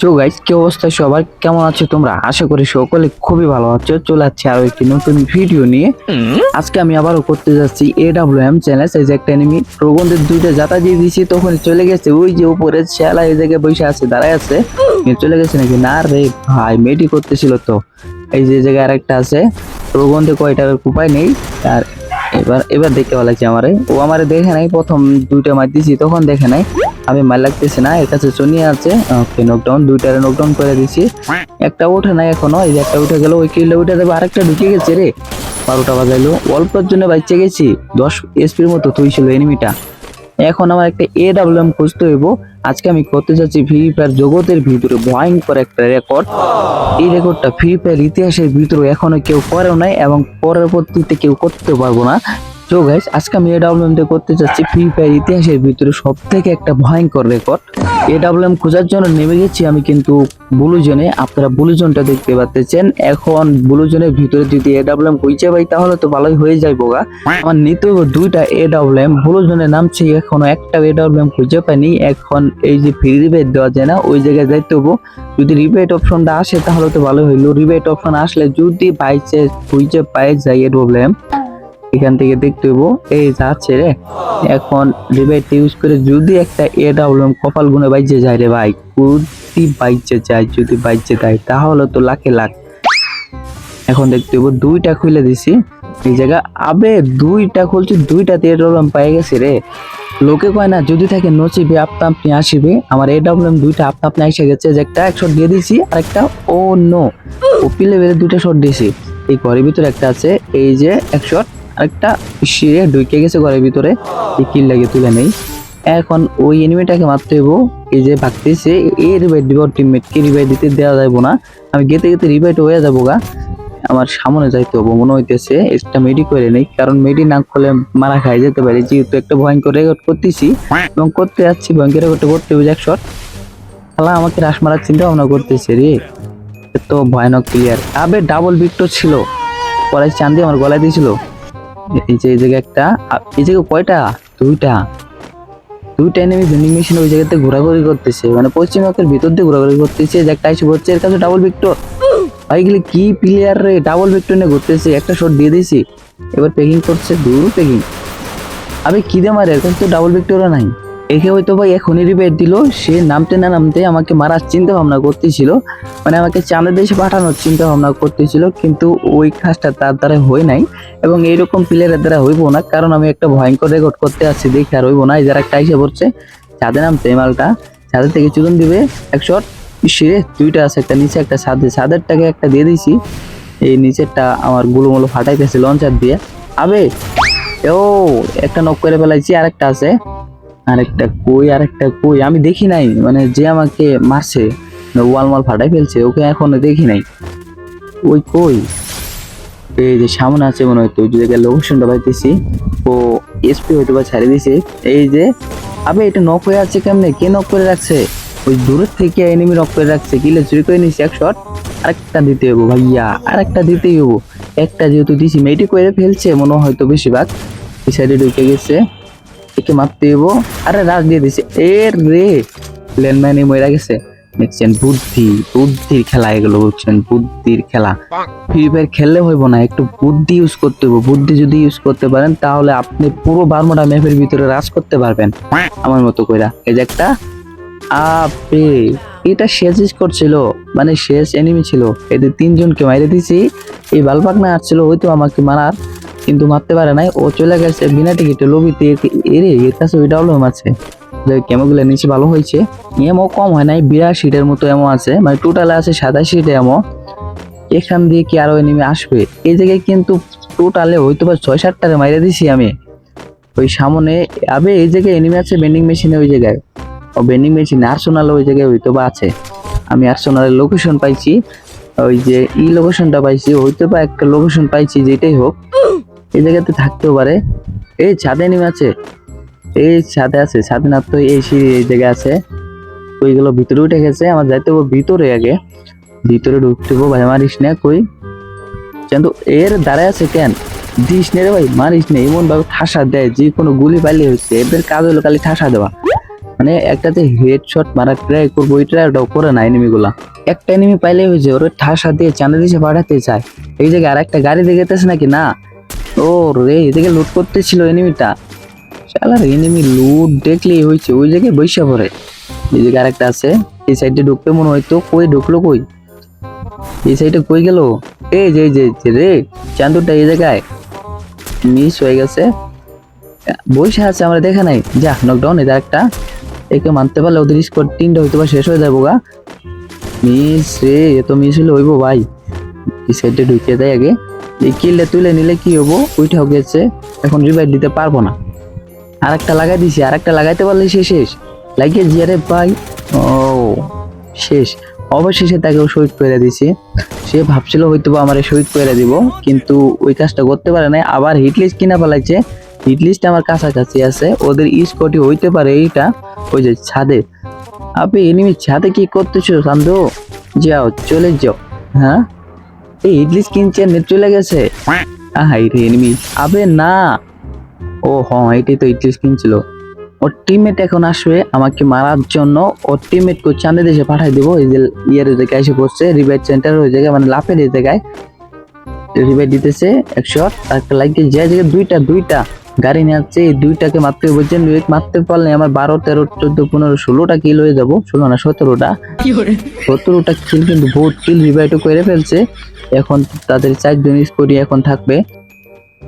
তো গাইস কি অবস্থা সবার? কেমন আছো তোমরা? আশা করি সকলে খুবই ভালো আছো। চলে যাচ্ছে আরও একটি নতুন ভিডিও নিয়ে। আজকে আমি আবারও করতে যাচ্ছি এ ডাব্লিউ এম চ্যালেঞ্জ এই যে একটা এনিমি প্রবন্ধের দুইটা জাতা দিয়ে দিয়েছি তখন চলে গেছে। ওই যে উপরে শেলা এই জায়গায় বসে আছে দাঁড়ায় আছে। চলে গেছে নাকি? না রে ভাই মেডি করতেছিল তো। এই যে জায়গায় আরেকটা আছে। প্রবন্ধে কয়টার উপায় নেই আর এবার এবার দেখতে ভালো লাগছে আমারে। ও আমারে দেখে নাই, প্রথম দুইটা মার দিছি, তখন দেখে নাই। আমি মার লাগতেছে না, এর কাছে চনিয়ে আছে। ওকে নকডাউন দুইটারে নকডাউন করে দিছি। একটা ওঠে নাই এখনও, এই যে একটা উঠে গেল, ওই কিলটা উঠে দেবে আরেকটা ঢুকে গেছে রে। বারোটা বাজাইলো। অল্পের জন্য বাইচে গেছি, দশ এসপির মতো তুই ছিল এনিমিটা এখন আমার একটা এ ডাব্লিউ এম খুঁজতে হইব। আজকে আমি করতে যাচ্ছি ফ্রি ফায়ার জগতের ভিতরে ভয়ঙ্কর একটা রেকর্ড এই রেকর্ডটা ফ্রি ফায়ার ইতিহাসের ভিতরে এখনও কেউ করেও নাই এবং পরবর্তীতে কেউ করতে পারব না। তো গাইস আজকে আমি এ ডাব্লিউ এম করতে যাচ্ছি ফ্রি ফায়ার ইতিহাসের ভিতরে সব থেকে একটা ভয়ঙ্কর রেকর্ড এ ডাব্লিউ এম খোঁজার জন্য নেমে গেছি আমি কিন্তু ব্লু জোনে আপনারা ব্লু জোনটা দেখতে পাচ্ছেন। এখন ব্লু জোনের ভিতরে যদি এ ডাব্লিউ এম খুঁজে পাই তাহলে তো ভালোই হয়ে যায় গা। আমার নিতে দুইটা এ ডাব্লিউ এম ব্লু জোনে নামছি, এখনও একটা এ ডাব্লিউ এম খুঁজে পাইনি। এখন এই যে ফ্রি রিবেট দেওয়া যায় না, ওই জায়গায় যাইতে হব। যদি রিবেট অপশনটা আসে তাহলে তো ভালো হইল। রিবেট অপশন আসলে যদি বাইচে খুঁজে পাই যাই এ ডাব্লিউ এম এখান থেকে দেখতে হইব, এই যাচ্ছে রে। এখন রিবেট ইউজ করে যদি একটা এ ডাব্লিউ এম কপাল গুনে বাইজে যায় রে ভাই যদি বাইজে যায়, যদি বাইজে যায়, তাহলে তো লাখে লাখ। এখন দেখতে হইব, দুইটা খুলে দিছি। এই জায়গা আবে দুইটা খুলছি, দুইটাতে এ ডাব্লিউ এম পাই গেছে রে। লোকে কয় না, যদি থাকে নচিবে আপনা আপনি আসিবে। আমার এ ডাব্লিউ এম দুইটা আপনা আপনি এসে গেছে, যে একটা এক শট দিয়ে দিছি, আর একটা ও নো ওপি লেভেলে দুইটা শট দিয়েছি এই ঘরের ভিতরে একটা আছে, এই যে এক শট আরেকটা শিরে ঢুকে গেছে ঘরের ভিতরে, এই কিল লাগে তুলে নেই। এখন ওই এনিমিটাকে মারতে হইব। এই যে ভাগতেছে এই রিভাইট দিব টিমমেটকে রিভাইট দিতে দেওয়া যাব না। আমি গেতে গেতে রিভাইট হয়ে যাব গা। আমার সামনে যাইতে হব মনে হইতেছে একটা মেডি করে নেই, কারণ মেডি না করলে মারা খাই যেতে পারি। যেহেতু একটা ভয়ঙ্কর রেকর্ড করতেছি, এবং করতে যাচ্ছি, ভয়ঙ্কর রেকর্ড করতে হবে এক শট খালা আমাকে রাস মারার চিন্তা ভাবনা করতেছে রে। তো ভয়ানক প্লেয়ার আবে ডাবল বিক্টর ছিল। পরে চান্দি আমার গলায় দিয়েছিল। এই যে, এই জায়গায় একটা এই জায়গায় কয়টা? দুইটা। দুইটা এনিমি ভেন্ডিং মেশিন ওই জায়গাতে ঘোরাঘুরি করতেছে। মানে পশ্চিমবঙ্গের ভিতর দিয়ে ঘোরাঘুরি করতেছে। যে একটা এসে হচ্ছে, এর কাছে ডাবল ভিক্টর ভাই গেলে কি প্লেয়ার রে? ডাবল ভিক্টর নিয়ে ঘুরতেছে। একটা শট দিয়ে দিয়েছি। এবার পেকিং করছে, দূর পেকিং আমি কি দিয়ে মারে? এর কাছে তো ডাবল ভিক্টরও নাই। একে হয়তো ভাই এখনই রিপেয়ার দিল। সে নামতে না নামতে আমাকে মারার চিন্তা ভাবনা করতেছিল। মানে আমাকে চাঁদের দেশে পাঠানোর চিন্তা ভাবনা করতেছিল, কিন্তু ওই কাজটা তার দ্বারা হয় নাই এবং এইরকম প্লেয়ারের দ্বারা হইব না, কারণ আমি একটা ভয়ঙ্কর রেকর্ড করতে আসছি, দেখে আর হইব না। যারা একটা এসে পড়ছে ছাদে নামতে মালটা ছাদের থেকে চুরন দিবে, এক শট সে দুইটা আছে, একটা নিচে, একটা ছাদে। ছাদেরটাকে একটা দিয়ে দিছি। এই নিচেরটা আমার গুলোমুলো ফাটাইতেছে লঞ্চার দিয়ে। আবে, ও, একটা নক করে ফেলাইছি, আরেকটা আছে। আরেকটা কই আরেকটা কই? আমি দেখি নাই মানে যে আমাকে মারছে, ওয়াল মাল ফাটাই ফেলছে, ওকে এখনও দেখি নাই। ওই কই? এই যে সামনে আছে মনে হয়তো ওই জায়গায় লোকেশনটা পাইতেছি। ও এসপি হয়তো বা ছাড়িয়ে দিছে এই যে, আবে, এটা নক হয়ে আছে কেমনে? কে নক করে রাখছে? ওই দূরের থেকে এনিমি নক করে রাখছে। কিলে চুরি করে নিছি এক শট আরেকটা দিতে হব ভাইয়া, আরেকটা দিতেই হব একটা যেহেতু দিছি, মেয়েটি করে ফেলছে, মনে হয় হয়তো বেশিরভাগ। এই সাইডে ঢুকে গেছে। একে মারতে হব আরে রাজ দিয়ে দিছে। এর রে ল্যান্ডম্যানে মরে গেছে। দেখছেন বুদ্ধি, বুদ্ধির খেলা এগুলো বুঝছেন, বুদ্ধির খেলা। ফ্রি ফায়ার খেললে হইব না, একটু বুদ্ধি ইউজ করতে হবে বুদ্ধি যদি ইউজ করতে পারেন, তাহলে আপনি পুরো বারমোটা ম্যাপের ভিতরে রাজ করতে পারবেন। আমার মতো কইরা। এই যে একটা আপে, এটা শেষ করছিল। মানে শেষ এনিমি ছিল। এদের তিনজনকে মাইরে দিছি। এই বালপাক না আসছিল হয়তো আমাকে মারার। কিন্তু মারতে পারে নাই। ও চলে গেছে বিনা টিকিটে লবিতে এরে, এর কাছে ওই ডাউলম আছে। কেমোগুলো নিচে ভালো হয়েছে। এমও কম হয় নাই বিরাশিটার মতো এমো আছে। মানে টোটালে আছে সাতাশিটা এমো এখান দিয়ে কি আরও এনিমি আসবে? এই জায়গায় কিন্তু টোটালে হয়তো বা ছয় সাতটারে মাইরে দিছি আমি। ওই সামনে, আবে, এই জায়গায় এনিমি আছে বেন্ডিং মেশিনে ওই জায়গায়। ও বেন্ডিং মেশিন আর্সোনাল ওই জায়গায় হয়তো বা আছে। আমি আর্সোনালের লোকেশন পাইছি। ওই যে ই লোকেশনটা পাইছি। হয়তো বা একটা লোকেশন পাইছি, যেটাই হোক। এই জায়গাতে থাকতেও পারে। এই ছাদে নেমে আছে। এই ছাদে আছে, ছাদে না তো এই সিঁড়ি এই জায়গায় আছে। ওইগুলো ভিতরে উঠে গেছে, আমার যাইতে হবে ভিতরে আগে। ভিতরে ঢুকতে হব ভাই, মারিস না কই। কিন্তু এর দাঁড়ায় আছে কেন? দিস নে রে ভাই, মারিস না এমন ভাবে ঠাসা দেয় যে কোনো গুলি পাইলে হচ্ছে এদের কাজ হলো খালি ঠাসা দেওয়া। মানে একটাতে হেডশট মারা ট্রাই করব ওই ট্রাইটাও করে না এনিমিগুলা। একটা এনিমি পাইলে হয়েছে ওর ঠাসা দিয়ে চাঁদা দিশে পাঠাতে চায়। এই জায়গায় আর একটা গাড়ি দেখেতেছে নাকি? না ও রে এদিকে লুট করতেছিল এনিমিটা শালার এনিমি লুট দেখলেই হয়েছে, ওই জায়গায় বৈশা পড়ে। জায়গায় আরেকটা আছে, এই সাইডে ঢুকবে মনে হয়তো কই ঢুকলো কই? এই সাইডে কই গেল? এই যে যে রে, চান্দুরটা এই জায়গায়। মিস হয়ে গেছে। বসে আছে, আমরা দেখা নাই। যা নকডাউন এদের একটা। একে মানতে পারলে ওদের স্কোর তিনটা হয়তো বা শেষ হয়ে যাব গা। মিস রে এত মিস হলে হইবো ভাই। এই সাইডে ঢুকিয়ে দেয় আগে। এই কিলটা তুলে নিলে কি হব? ওইটাও গেছে, এখন রিভাইভ দিতে পারব না। আর একটা লাগাই দিছি আর একটা লাগাইতে পারলে সে শেষ। লাগিয়ে জিয়ারে ভাই ও, শেষ। অবশেষে তাকেও শহীদ করে দিছি। সে ভাবছিল হয়তো বা আমারে শহীদ করে দিব, কিন্তু ওই কাজটা করতে পারে না আবার হিট লিস্ট কিনা ফেলাইছে। হিট লিস্ট আমার কাছাকাছি আছে। ওদের স্কটি হইতে পারে এইটা। ওই যে ছাদে। আপনি এনিমি ছাদে কি করতেছো, সান্দু? যাও, চলে যাও। হ্যাঁ? এই লিস্ট কিনছে নেট চলে গেছে। আহাই রে এনিমি আবে না। ও হ্যাঁ এটাই তো হিট লিস্ট কিনছিল। ওর টিমমেট এখন আসবে আমাকে মারার জন্য। ওর টিমমেট কো চাঁদে দেশে পাঠাই দেবো। এই যে ইয়ের জায়গায় এসে পড়ছে রিভাইভ সেন্টার ওই জায়গায় মানে লাফের এই জায়গায়। রিভাইভ দিতেছে একশো আর একটা লাগিয়ে যে জায়গায় দুইটা দুইটা গাড়ি নিয়ে আসছে এই দুইটাকে মারতে বলছেন মারতে পারলে আমার বারো তেরো চোদ্দ পনেরো ষোলোটা কিল হয়ে যাব। ষোলো না সতেরোটা। সতেরোটা কিল কিন্তু বহুত কিল রিভাইভ করে ফেলছে। এখন তাদের চারজন স্কোরি এখন থাকবে।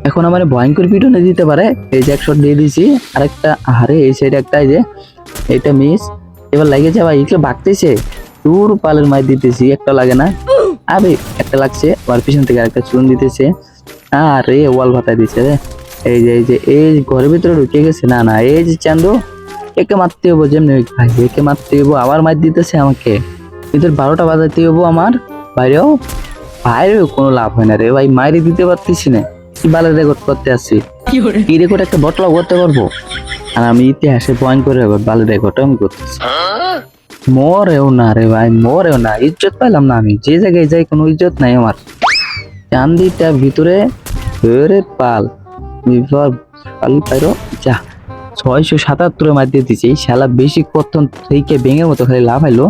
এখন আমার ভয়ঙ্কর পিটনে দিতে পারে। এই যে এক শট দিয়ে দিয়েছি। আরেকটা আরে এই সাইড একটা যে এটা মিস এবার লাগেছে ভাই এগুলো বাগতেছে দূর পালের মাই দিতেছি, একটা লাগে না। আবে, একটা লাগছে। আবার পিছন থেকে আরেকটা চুন দিতেছে। আরে, ওয়াল ভাতা দিছে রে। এই যে এই যে, এই ঘরের ভিতরে ঢুকে গেছে। না না, এই যে চান্দু, একে মারতে হব যেমনি ভাই, একে মারতে হব, আবার মার দিতেছে আমাকে। এদের বারোটা বাজাতে হব আমার। বাইরেও বাইরেও কোনো লাভ হয় না রে ভাই মাইরে দিতে পারতেছি না। কি বালের রেকর্ড করতে আসছি? এই রেকর্ড একটা বটলা করতে পারব আর আমি ইতিহাসে পয়েন্ট করে রেকর্ড বালের রেকর্ড আমি করতেছি। মরেও না রে ভাই মরেও না ইজ্জত পাইলাম না আমি। যে জায়গায় যাই কোনো ইজ্জত নাই আমার। চান্দিটা ভিতরে রে পাল। পাল পাইরো যা। ছয়শো সাতাত্তরের মাধ্যমে দিছি। এই শালা বেশি কথন থেকে ভেঙে মতো খালি লাভ হইল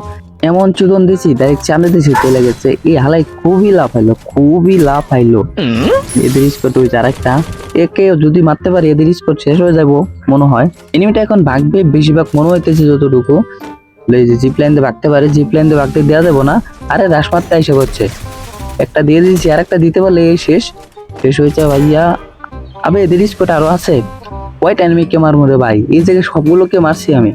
এমন চুদন দিছি ডাইরেক্ট চাঁদে দিছি, চলে গেছে। এই হালাই খুবই লাভ হইল খুবই লাভ হইল। এদের স্কোর হয়েছে আরেকটা। একে যদি মারতে পারি, এদের স্কোর শেষ হয়ে যাব, মনে হয়। এনিমিটা এখন ভাগবে, বেশিরভাগ মনে হইতেছে যতটুকু। যে জিপ লাইন দিয়ে ভাগতে পারে জিপ লাইন দিয়ে ভাগতে দেওয়া যাব না। আরে রাস মারতে এসে করছে একটা দিয়ে দিয়েছি আর একটা দিতে পারলে এই শেষ। শেষ হয়েছে ভাইয়া। আবে, এদের স্কোর আরও আছে। কয়টা এনিমিকে মারবো রে ভাই? এই জায়গায় সবগুলোকে মারছি আমি।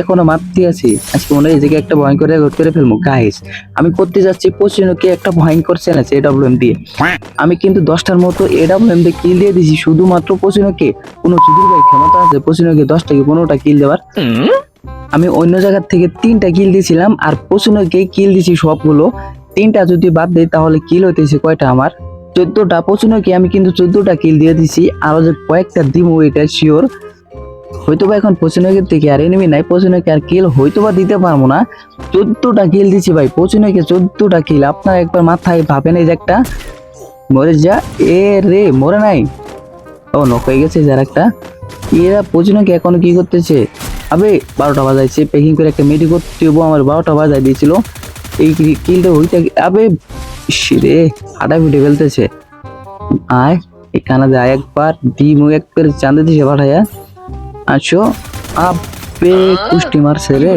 এখনও মারতে আছি। আজকে মনে হয় এই একটা ভয়ঙ্কর রেকর্ড করে ফেলব। গাইস আমি করতে যাচ্ছি পশ্চিমকে একটা ভয়ঙ্কর চ্যালেঞ্জ এডাব্লিউএম দিয়ে আমি কিন্তু দশটার মতো এডাব্লিউএম দিয়ে কিল দিয়ে দিছি শুধুমাত্র পশ্চিমকে কোনো চুদির ভাই ক্ষমতা আছে পশ্চিমকে দশটা কি পনেরোটা কিল দেওয়ার। আমি অন্য জায়গার থেকে তিনটা কিল দিয়েছিলাম আর পশ্চিমকে কিল দিছি সবগুলো। তিনটা যদি বাদ দেয় তাহলে কিল হইতেছে কয়টা আমার? চোদ্দটা। পশ্চিমকে আমি কিন্তু চোদ্দটা কিল দিয়ে দিছি আরও যে কয়েকটা দিব, এটা শিওর হয়তো বা এখন পশ্চিমবঙ্গের থেকে আর এনিমি নাই পশ্চিমবঙ্গে আর কিল হয়তো বা দিতে পারব না। চোদ্দটা কিল দিচ্ছি ভাই পশ্চিমবঙ্গে চোদ্দটা কিল আপনারা একবার মাথায় ভাবেন এই যে একটা। মরে যা। এ রে, মরে নাই। ও নক হয়ে গেছে যার একটা এরা পশ্চিমবঙ্গে এখনও কি করতেছে? আবে, বারোটা বাজাইছে। প্যাকিং করে একটা মেডি করতে আমার বারোটা বাজাই দিয়েছিল। এই কিলটা হইতে আবে রে হাঁটা ফিটে ফেলতেছে। আয়, এখানে আয় একবার ডিম এক করে চাঁদে দিছে পাঠাইয়া আছো আবে কুষ্টি মারছে রে